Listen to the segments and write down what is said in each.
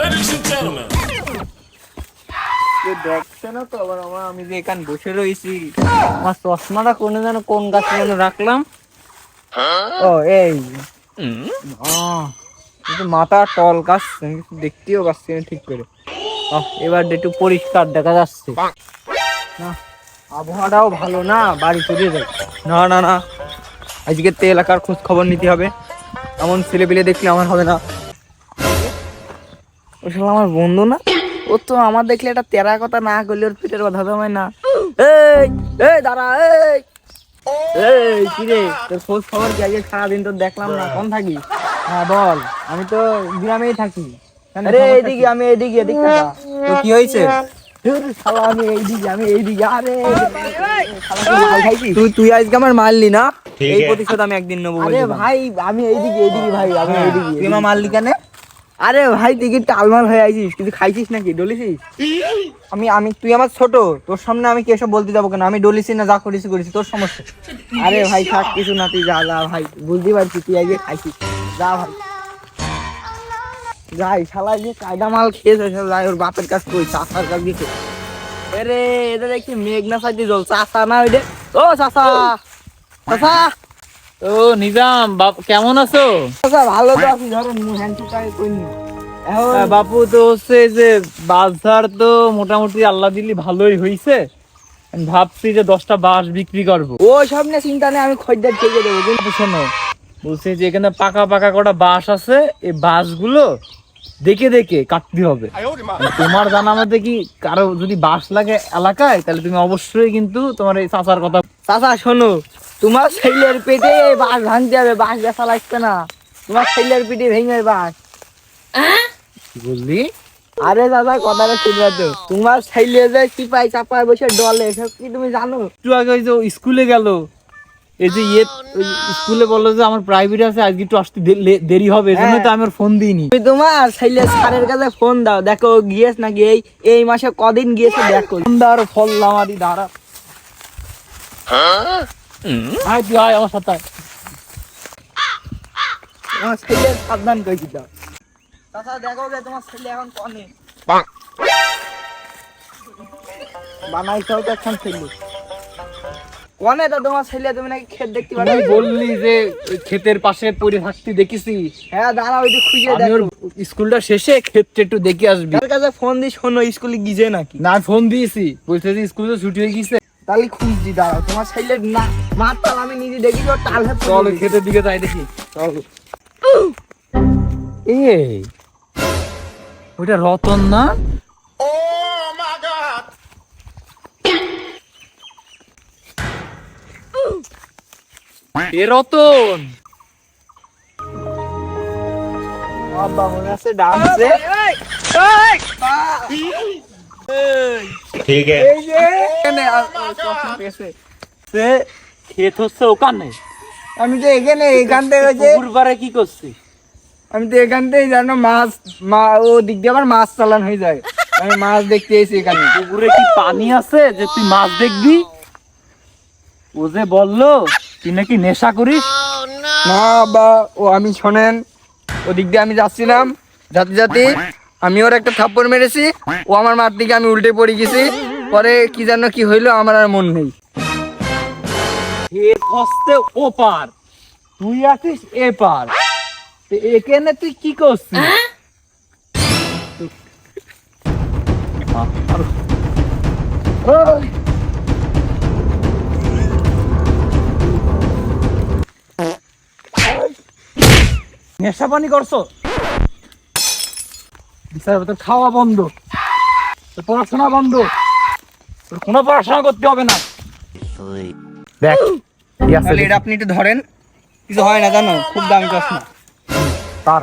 Ladies and gentlemen, দেখছে না তো আবার আমার আমি যে এখানে বসে রয়েছি আমার চশমাটা কোনে যেন কোন গাছে যেন রাখলাম? ও এই। মাথা টল গাছ দেখতেও পাচ্ছি না ঠিক করে। এবার একটু পরিষ্কার দেখা যাচ্ছে। না আবহাওয়াটাও ভালো না বাড়ি চলে যায় না না না আজকে তো এলাকার খোঁজ খবর নিতে হবে। এমন ছেলে পেলে দেখলে আমার হবে না। ও শালা আমার বন্ধু না? ও তো আমার দেখলে একটা তেরা কথা না করলে ওর পিঠের কথা তো না। এই এই দাঁড়া এই। এই কি রে? তোর খোঁজ খবর কি? আজকে সারাদিন তো দেখলাম না। কোন থাকি? হ্যাঁ বল। আমি তো গ্রামেই থাকি। আরে এইদিকে আমি এইদিকে এদিকে তো কি হয়েছে? শালা আমি এইদিকে আমি এইদিকে। আরে তুই তুই তুই আজকে আমার মারলি না এই প্রতিশোধ আমি একদিন নেব আরে ভাই আমি এইদিকে এইদিকে ভাই আমি এইদিকে। তুই মারলি কেন? আরে ভাই কি টালমাল হয়ে আইছিস? কিছু খাইছিস নাকি? ডলিছিস? আমি আমি, তুই আমার ছোট, তোর সামনে আমি কি এসব বলতে যাব কেন? আমি ডলিছি না, যা করেছি করেছি, তোর সমস্যা। আরে ভাই, থাক, কিছু না, তুই যা যা, ভাই, বুঝতে পারছি, তুই আগে খাইছিস। যা, ভাই। যাই, শালা, যে কায়দা মাল খেয়েছে যাই ওর বাপের কাছ কই চাষার কাছ দিতে আরে এদের একটি মেঘনা সাইডে জল, চাষা না ওইটা ও, চাষা! চাষা! ও নিজাম বাপ কেমন আছো? চাষা ভালো তো আছি ধরেন আহ, বাপু তো হচ্ছে যে বাজার তো মোটামুটি আল্লাহ দিলি ভালোই হইছে। আমি ভাবছি যে দশটা বাঁশ বিক্রি করব। ও সব নিয়ে চিন্তা নেই আমি খদ্দের থেকে দেবো কিন্তু শোনো বলছি যে এখানে পাকা পাকা কটা বাঁশ আছে এই বাঁশগুলো দেখে দেখে কাটতে হবে। তোমার জানা মতে কি কারও যদি বাঁশ লাগে এলাকায় তাহলে তুমি অবশ্যই কিন্তু তোমার এই চাচার কথা চাচা শোনো তোমার ছেলের পেটে বাস ভাঙতে হবে বাস বেচা লাগবে না। তোমার ছেলের পেটে ভেঙে বাস বুঝলি? আরে দাদা কথাটা শুনবা তো তোমার ছেলে যে চিপাই চাপায় বসে ডলে সব কি তুমি জানো? একটু আগে ওই যে স্কুলে গেল। এই যে ইয়ে স্কুলে বলল যে আমার প্রাইভেট আছে আজকে একটু আসতে দেরি হবে এই জন্য তো আমি ওর ফোন দিইনি। তুমি তোমার ছেলে স্যারের কাছে ফোন দাও দেখো গিয়েছ নাকি এই এই মাসে কদিন গিয়েছে দেখো। ফোন দেওয়ার ফল আমারই দাঁড়া। আয় তুই আয় আমার সাথে। তোমার সাবধান করে চাচা দেখো যে তোমার ছেলে এখন কনে। বানাইছাও তো এখন ছেলে। কনে তো তোমার ছেলে তুমি নাকি ক্ষেত দেখতে পারো? বললি যে ক্ষেতের পাশে পড়ে থাকতে দেখিছি হ্যাঁ দাঁড়া ওই খুঁজে দেখো। স্কুলটা শেষে ক্ষেতটা একটু দেখে আসবি। তার কাছে ফোন দিয়ে শোনো স্কুলে গিয়ে নাকি? না ফোন দিয়েছি। বলছে যে স্কুলে ছুটি হয়ে গেছে তাহলে খুঁজছি দাঁড়াও তোমার ছেলের না মারতাল আমি নিজে দেখি তো টাল চল খেতের দিকে যাই দেখি চল। এই ওইটা রতন না? এ রতন! আছে ডান্সে? সে ক্ষেত হচ্ছে ওখানে। আমি তো এখানে এখান থেকে যে পুকুর কি করছি? আমি তো এখান থেকে জানো মাছ মা ও দিক দিয়ে আবার মাছ চালান হয়ে যায়। আমি মাছ দেখতে এসেছি এখানে। পুকুরে কি পানি আছে যে তুই মাছ দেখবি? ও যে বলল তুই নাকি নেশা করিস? না বা ও আমি শোনেন ওদিক দিয়ে আমি যাচ্ছিলাম। যাতে যাতে আমি ওর একটা থাপ্পড় মেরেছি। ও আমার মার দিকে আমি উল্টে পড়ে গেছি। পরে কি জানো কি হইল আমার আর মন নেই। হচ্ছে ও পার তুই আছিস এ পার এখানে তুই কি করছিস? নেশা পানি করছ? বিচার তোর খাওয়া বন্ধ। তোর পড়াশোনা বন্ধ। তোর কোনো পড়াশোনা করতে হবে না। দেখ তাহলে এটা আপনি একটু ধরেন কিছু হয় না জানো? খুব দামি চশমা তার।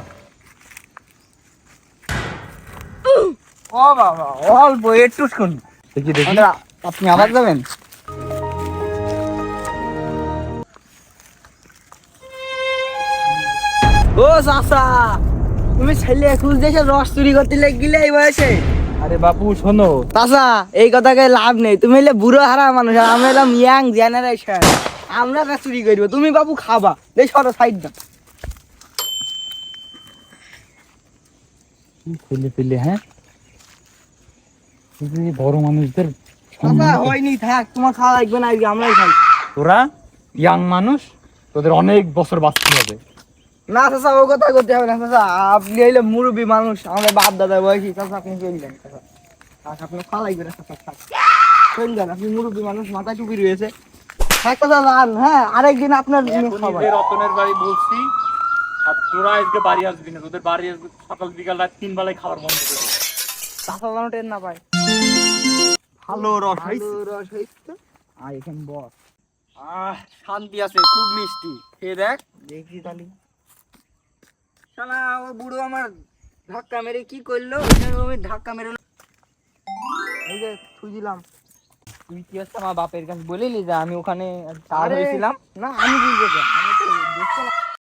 ও বাবা অল্প একটু শুন। দেখি দেখি। আপনি আবার যাবেন? ও চাচা তুমি ছেলে খুঁজতে এসে রস চুরি করতে লেগিলে এই বয়সে। আরে বাপু শোনো। চাচা এই কথাকে লাভ নেই। তুমি হলে বুড়ো হারা মানুষ আর আমি হলাম ইয়াং জেনারেশন আমরা না চুরি করব তুমি বাবু খাবা। দেখ সরো সাইড দাও। ছেলে পেলে হ্যাঁ? বড় মানুষদের হয়নি থাক তোমার খাওয়া লাগবে না আজকে আমরাই খাই। তোরা ইয়াং মানুষ তোদের অনেক বছর বাঁচতে হবে। না চাচা ও কথা করতে হবে না চাচা। আপনি হইলে মুরব্বী মানুষ আমাদের বাপ দাদা বয়সী। চাচা আপনি চললেন চাচা। চাচা থাক চললেন আপনি মুরব্বী মানুষ মাথা টুপি রয়েছে। থাক চাচা যান হ্যাঁ আরেকদিন আপনার রতনের বাড়ি বলছি আর তোরা আজকে বাড়ি আসবি না। তোদের বাড়ি আসবে সকাল বিকাল রাত তিন বেলায় খাবার বন্ধ করে দেবে। চাচা যেন টের না পায়। ভালো রস ভালো রস হয়েছে আর এখানে বস। আহ শান্তি আছে খুব মিষ্টি। খেয়ে দেখ। দেখি তাহলে। শালা ও বুড়ো আমার ধাক্কা মেরে কি করল? আমি ধাক্কা মেরে এই যে খুঁজিলাম তুই কি হচ্ছে? আমার বাপের কাছে বলিলি যে আমি ওখানে তার হয়েছিলাম না আমি বুঝতে আমি তো